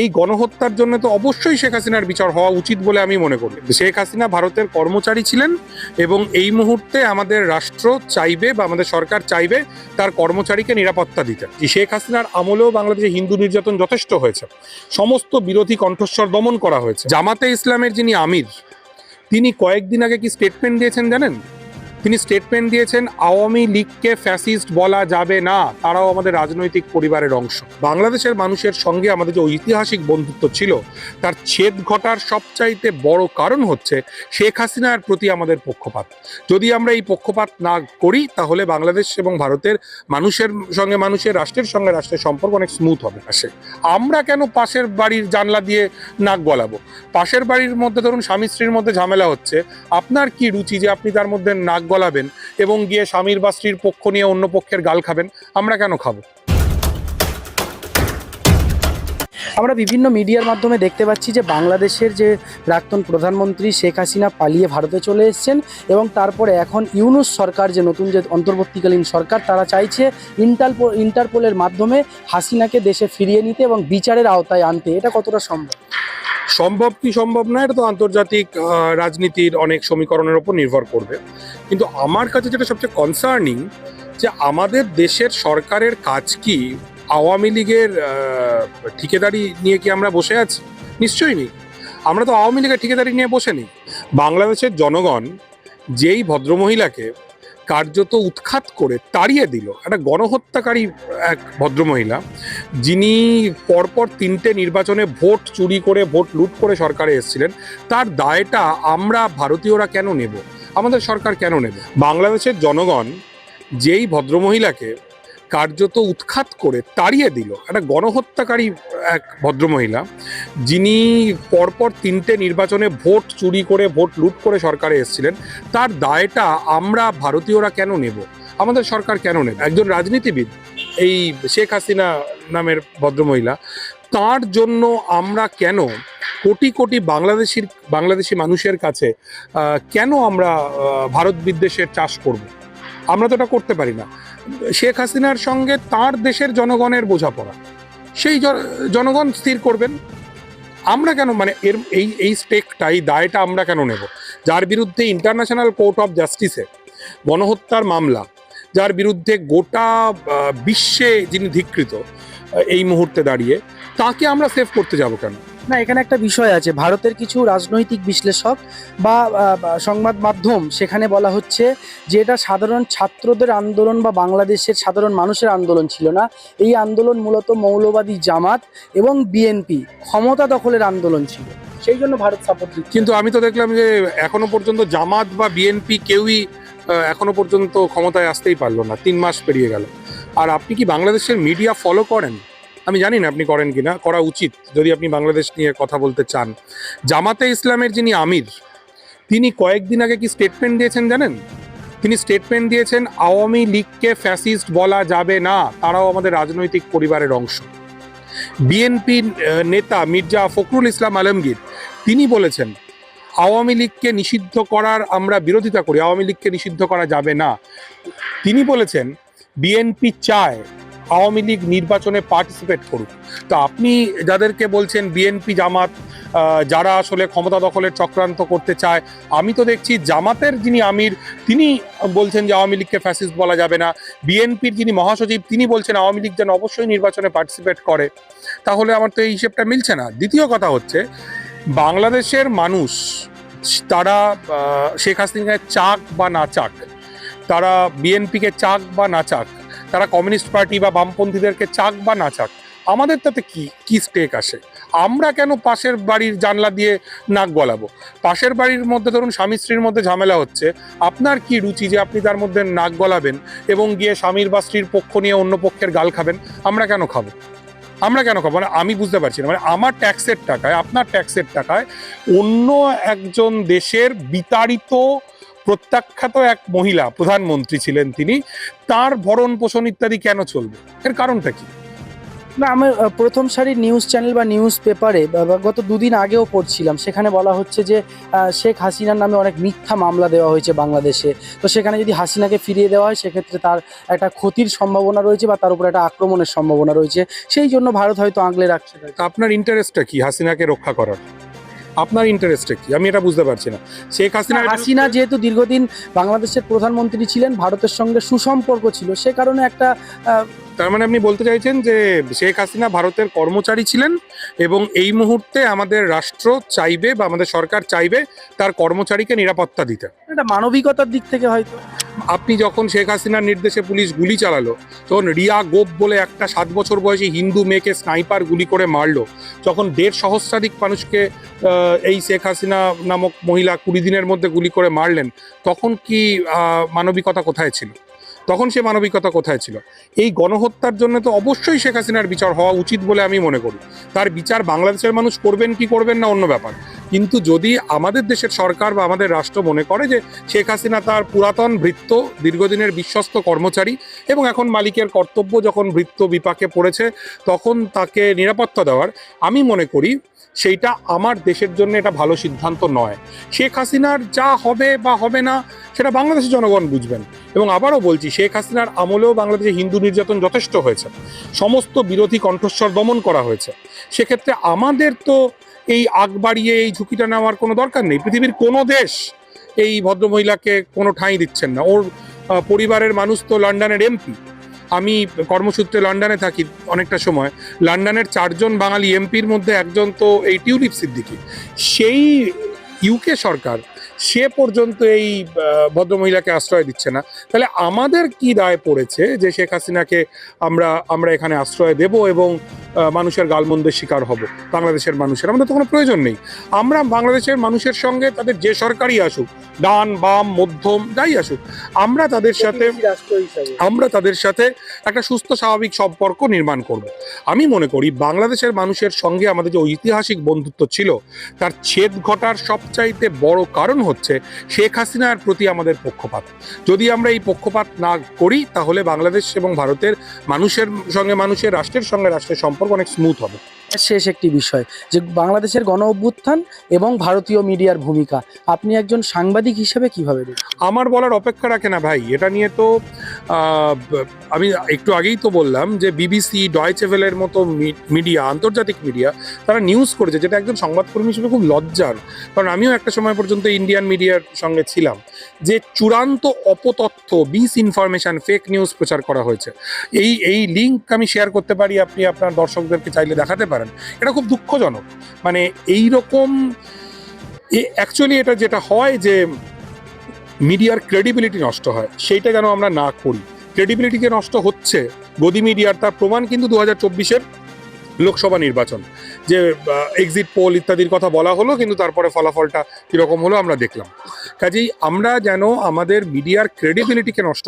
এই গণহত্যার জন্য তো অবশ্যই শেখ হাসিনার বিচার হওয়া উচিত বলে আমি মনে করি। শেখ হাসিনা ভারতের কর্মচারী ছিলেন এবং এই মুহূর্তে আমাদের রাষ্ট্র চাইবে বা আমাদের সরকার চাইবে তার কর্মচারীকে নিরাপত্তা দিতে। শেখ হাসিনার আমলেও বাংলাদেশে হিন্দু নির্যাতন যথেষ্ট হয়েছে। সমস্ত বিরোধী কণ্ঠস্বর দমন করা হয়েছে। জামাতে ইসলামের যিনি আমির, তিনি কয়েকদিন আগে কি স্টেটমেন্ট দিয়েছেন জানেন? তিনি স্টেটমেন্ট দিয়েছেন, আওয়ামী লীগকে ফ্যাসিস্ট বলা যাবে না। তারাও আমাদের রাজনৈতিক পরিবারের অংশ। বাংলাদেশের মানুষের সঙ্গে আমাদের যে ঐতিহাসিক বন্ধুত্ব ছিল, তার ছেদ ঘটার সবচাইতে বড় কারণ হচ্ছে শেখ হাসিনার প্রতি আমাদের পক্ষপাত। যদি আমরা এই পক্ষপাত না করি, তাহলে বাংলাদেশ এবং ভারতের মানুষের সঙ্গে মানুষের, রাষ্ট্রের সঙ্গে রাষ্ট্রের সম্পর্ক অনেক স্মুথ হবে। আসে। আমরা কেন পাশের বাড়ির জানলা দিয়ে নাক গলাবো? পাশের বাড়ির মধ্যে ধরুন স্বামী স্ত্রীর মধ্যে ঝামেলা হচ্ছে। আপনার কি রুচি যে আপনি তার মধ্যে নাক গলাবেন এবং গিয়ে স্বামীর বা স্ত্রীর পক্ষ নিয়ে অন্য পক্ষের গাল খাবেন আমরা কেন খাব? আমরা বিভিন্ন মিডিয়ার মাধ্যমে দেখতে পাচ্ছি যে বাংলাদেশের যে প্রাক্তন প্রধানমন্ত্রী শেখ হাসিনা পালিয়ে ভারতে চলে এসছেন এবং তারপরে এখন ইউনুস সরকার যে নতুন যে অন্তর্বর্তীকালীন সরকার তারা চাইছে ইন্টারপোল ইন্টারপোলের মাধ্যমে হাসিনাকে দেশে ফিরিয়ে নিতে এবং বিচারের আওতায় আনতে। এটা কতটা সম্ভব? সম্ভব কি সম্ভব না এটা তো আন্তর্জাতিক রাজনীতির অনেক সমীকরণের উপর নির্ভর করবে। কিন্তু আমার কাছে যেটা সবচেয়ে কনসার্নিং যে আমাদের দেশের সরকারের কাজ কি? আওয়ামী লীগের ঠিকাদারি নিয়ে কি আমরা বসে আছি? নিশ্চয়ই নেই। আমরা তো আওয়ামী লীগের ঠিকাদারি নিয়ে বসে নেই। বাংলাদেশের জনগণ যেই ভদ্রমহিলাকে কার্যত উৎখাত করে তাড়িয়ে দিল, একটা গণহত্যাকারী এক ভদ্রমহিলা, যিনি পরপর তিনটে নির্বাচনে ভোট চুরি করে, ভোট লুট করে সরকারে এসেছিলেন, তার দায়টা আমরা ভারতীয়রা কেন নেব? আমাদের সরকার কেন নেবে? বাংলাদেশের জনগণ যেই ভদ্রমহিলাকে কার্যত উৎখাত করে তাড়িয়ে দিল, একটা গণহত্যাকারী এক ভদ্রমহিলা, যিনি পরপর তিনটে নির্বাচনে ভোট চুরি করে, ভোট লুট করে সরকারে এসেছিলেন, তার দায়টা আমরা ভারতীয়রা কেন নেব? আমাদের সরকার কেন নেবে? একজন রাজনীতিবিদ, এই শেখ হাসিনা নামের ভদ্রমহিলা, তার জন্য আমরা কেন কোটি কোটি বাংলাদেশির, বাংলাদেশি মানুষের কাছে কেন আমরা ভারত বিদ্বেষের চাষ করব? আমরা তো এটা করতে পারি না। শেখ হাসিনার সঙ্গে তার দেশের জনগণের বোঝাপড়া। সেই জনগণ স্থির করবেন। আমরা কেন মানে এর, এই এই স্টেকটা এই দায়টা আমরা কেন নেব? যার বিরুদ্ধে ইন্টারন্যাশনাল কোর্ট অফ জাস্টিসে গণহত্যার মামলা, যার বিরুদ্ধে গোটা বিশ্বে যিনি ধিকৃত এই মুহূর্তে দাঁড়িয়ে, তাকে আমরা সেভ করতে যাব কেন? না, এখানে একটা বিষয় আছে। ভারতের কিছু রাজনৈতিক বিশ্লেষক বা সংবাদ মাধ্যম সেখানে বলা হচ্ছে যে এটা সাধারণ ছাত্রদের আন্দোলন বা বাংলাদেশের সাধারণ মানুষের আন্দোলন ছিল না। এই আন্দোলন মূলত মৌলবাদী জামাত এবং বিএনপি ক্ষমতা দখলের আন্দোলন ছিল। সেই জন্য ভারত সাপোর্ট কিন্তু আমি তো দেখলাম যে এখনও পর্যন্ত জামাত বা বিএনপি কেউই এখনও পর্যন্ত ক্ষমতায় আসতেই পারল না। তিন মাস পেরিয়ে গেল। আর আপনি কি বাংলাদেশের মিডিয়া ফলো করেন? আমি জানি না আপনি করেন কিনা, করা উচিত। যদি আপনি বাংলাদেশ নিয়ে কথা বলতে চান। জামাতে ইসলামের যিনি আমির, তিনি কয়েকদিন আগে কি স্টেটমেন্ট দিয়েছেন জানেন? তিনি স্টেটমেন্ট দিয়েছেন, আওয়ামী লীগকে ফ্যাসিস্ট বলা যাবে না, তারাও আমাদের রাজনৈতিক পরিবারের অংশ। বিএনপি নেতা মির্জা ফখরুল ইসলাম আলমগীর, তিনি বলেছেন, আওয়ামী লীগকে নিষিদ্ধ করার আমরা বিরোধিতা করি, আওয়ামী লীগকে নিষিদ্ধ করা যাবে না। তিনি বলেছেন বিএনপি চায় আওয়ামী লীগ নির্বাচনে পার্টিসিপেট করুক। তা আপনি যাদেরকে বলছেন বিএনপি জামাত যারা আসলে ক্ষমতা দখলের চক্রান্ত করতে চায়, আমি তো দেখছি জামাতের যিনি আমির, তিনি বলছেন যে আওয়ামী লীগকে ফ্যাসিস্ট বলা যাবে না। বিএনপির যিনি মহাসচিব, তিনি বলছেন আওয়ামী লীগ যেন অবশ্যই নির্বাচনে পার্টিসিপেট করে। তাহলে আমার তো এই হিসেবটা মিলছে না। দ্বিতীয় কথা হচ্ছে, বাংলাদেশের মানুষ, তারা শেখ হাসিনাকে চাক বা না চাক, তারা বিএনপিকে চাক বা না চাক তারা কমিউনিস্ট পার্টি বা বামপন্থীদেরকে চাক বা না চাক, আমাদের তাতে কি কি স্টেক আসে? আমরা কেন পাশের বাড়ির জানলা দিয়ে নাক গলাবো? পাশের বাড়ির মধ্যে ধরুন স্বামী স্ত্রীর মধ্যে ঝামেলা হচ্ছে, আপনার কি রুচি যে আপনি তার মধ্যে নাক গলাবেন এবং গিয়ে স্বামীর বা স্ত্রীর পক্ষ নিয়ে অন্য পক্ষের গাল খাবেন, আমরা কেন খাব? আমরা কেন খাব? মানে আমি বুঝতে পারছি না। মানে আমার ট্যাক্সের টাকায়, আপনার ট্যাক্সের টাকায় অন্য একজন দেশের বিতাড়িত প্রত্যাখ্যাত এক মহিলা প্রধানমন্ত্রী ছিলেন তিনি তার ভরণ পোষণ ইত্যাদি কেন চলবে? এর কারণটা কি? না আমি প্রথম সারির নিউজ চ্যানেল বা নিউজ পেপারে গত দুদিন আগেও পড়ছিলাম। সেখানে বলা হচ্ছে যে শেখ হাসিনার নামে অনেক মিথ্যা মামলা দেওয়া হয়েছে বাংলাদেশে। তো সেখানে যদি হাসিনাকে ফিরিয়ে দেওয়া হয় সেক্ষেত্রে তার একটা ক্ষতির সম্ভাবনা রয়েছে বা তার উপর একটা আক্রমণের সম্ভাবনা রয়েছে। সেই জন্য ভারত হয়তো আগলে রাখছে। আপনার ইন্টারেস্টটা কি হাসিনাকে রক্ষা করার? আপনার ইন্টারেস্টে কি? আমি এটা বুঝতে পারছি না। শেখ হাসিনা হাসিনা যেহেতু দীর্ঘদিন বাংলাদেশের প্রধানমন্ত্রী ছিলেন ভারতের সঙ্গে সুসম্পর্ক ছিল সে কারণে একটা তার মানে আপনি বলতে চাইছেন যে শেখ হাসিনা ভারতের কর্মচারী ছিলেন এবং এই মুহূর্তে আমাদের রাষ্ট্র চাইবে বা আমাদের সরকার চাইবে তার কর্মচারীকে নিরাপত্তা দিতে। একটা মানবিকতার দিক থেকে হয়তো। আপনি যখন শেখ হাসিনার নির্দেশে পুলিশ গুলি চালালো, তখন রিয়া গোপ বলে একটা সাত বছর বয়সী হিন্দু মেয়েকে স্নাইপার গুলি করে মারলো। যখন দেড় সহস্রাধিক মানুষকে এই শেখ হাসিনা নামক মহিলা কুড়ি দিনের মধ্যে গুলি করে মারলেন, তখন কি মানবিকতা কোথায় ছিল? তখন সে মানবিকতা কোথায় ছিল? এই গণহত্যার জন্য তো অবশ্যই শেখ হাসিনার বিচার হওয়া উচিত বলে আমি মনে করি। তার বিচার বাংলাদেশের মানুষ করবেন কি করবেন না অন্য ব্যাপার। কিন্তু যদি আমাদের দেশের সরকার বা আমাদের রাষ্ট্র মনে করে যে শেখ হাসিনা তার পুরাতন ভৃত্য, দীর্ঘদিনের বিশ্বস্ত কর্মচারী এবং এখন মালিকের কর্তব্য যখন ভৃত্য বিপাকে পড়েছে, তখন তাকে নিরাপত্তা দেওয়ার, আমি মনে করি সেইটা আমার দেশের জন্য এটা ভালো সিদ্ধান্ত নয়। শেখ হাসিনার যা হবে বা হবে না, সেটা বাংলাদেশের জনগণ বুঝবেন। এবং আবারও বলছি, শেখ হাসিনার আমলেও বাংলাদেশে হিন্দু নির্যাতন যথেষ্ট হয়েছে। সমস্ত বিরোধী কণ্ঠস্বর দমন করা হয়েছে। সেক্ষেত্রে আমাদের তো এই আগ বাড়িয়ে এই ঝুঁকিটা নেওয়ার কোনো দরকার নেই। পৃথিবীর কোনো দেশ এই ভদ্রমহিলাকে কোনো ঠাঁই দিচ্ছেন না। ওর পরিবারের মানুষ তো লন্ডনের এমপি। আমি কর্মসূত্রে লন্ডনে থাকি অনেকটা সময়। লন্ডনের চারজন বাঙালি এমপির মধ্যে একজন তো এই টিউলিপ সিদ্দিকি। সেই ইউকে সরকার সে পর্যন্ত এই ভদ্রমহিলাকে আশ্রয় দিচ্ছে না। তাহলে আমাদের কি দায় পড়েছে যে শেখ হাসিনাকে আমরা আমরা এখানে আশ্রয় দেব এবং মানুষের গালমন্দের শিকার হব বাংলাদেশের মানুষের। আমাদের তো কোনো প্রয়োজন নেই। আমরা বাংলাদেশের মানুষের সঙ্গে তাদের যে সরকারই আসুক ডান বাম মধ্যম যাই আসুক আমরা তাদের সাথে আমরা তাদের সাথে একটা সুস্থ স্বাভাবিক সম্পর্ক নির্মাণ করব। আমি মনে করি বাংলাদেশের মানুষের সঙ্গে আমাদের যে ঐতিহাসিক বন্ধুত্ব ছিল তার ছেদ ঘটার সবচাইতে বড় কারণ হচ্ছে শেখ হাসিনার প্রতি আমাদের পক্ষপাত। যদি আমরা এই পক্ষপাত না করি তাহলে বাংলাদেশ এবং ভারতের মানুষের সঙ্গে মানুষের রাষ্ট্রের সঙ্গে রাষ্ট্রের সম্পর্ক অনেক স্মুথ হবে। শেষ একটি বিষয় যে বাংলাদেশের গণ অভ্যুত্থান এবং ভারতীয় মিডিয়ার ভূমিকা। আপনি একজন সাংবাদিক হিসেবে কীভাবে দেখেন আমার বলার অপেক্ষা রাখে না ভাই এটা নিয়ে তো আমি একটু আগেই তো বললাম যে বিবিসি ডয়চেভেলের মতো মিডিয়া আন্তর্জাতিক মিডিয়া তারা নিউজ করেছে, যেটা একজন সংবাদকর্মী হিসেবে খুব লজ্জার। কারণ আমিও একটা সময় পর্যন্ত ইন্ডিয়ান মিডিয়ার সঙ্গে ছিলাম, যে চূড়ান্ত অপতথ্য বিস ইনফরমেশন ফেক নিউজ প্রচার করা হয়েছে। এই এই লিঙ্ক আমি শেয়ার করতে পারি, আপনি আপনার দর্শকদেরকে চাইলে দেখাতে পারেন। এটা খুব দুঃখজনক। মানে এই রকম অ্যাকচুয়ালি এটা যেটা হয় যে মিডিয়ার ক্রেডিবিলিটি নষ্ট হয়, সেইটা যেন আমরা না করি। ক্রেডিবিলিটিকে নষ্ট হচ্ছে গদি মিডিয়ার, তার প্রমাণ কিন্তু দু হাজার চব্বিশের লোকসভা নির্বাচন। যে এক্সিট পোল ইত্যাদির কথা বলা হলো, কিন্তু তারপরে ফলাফলটা কীরকম হলো আমরা দেখলাম। কাজেই আমরা যেন আমাদের মিডিয়ার ক্রেডিবিলিটিকে নষ্ট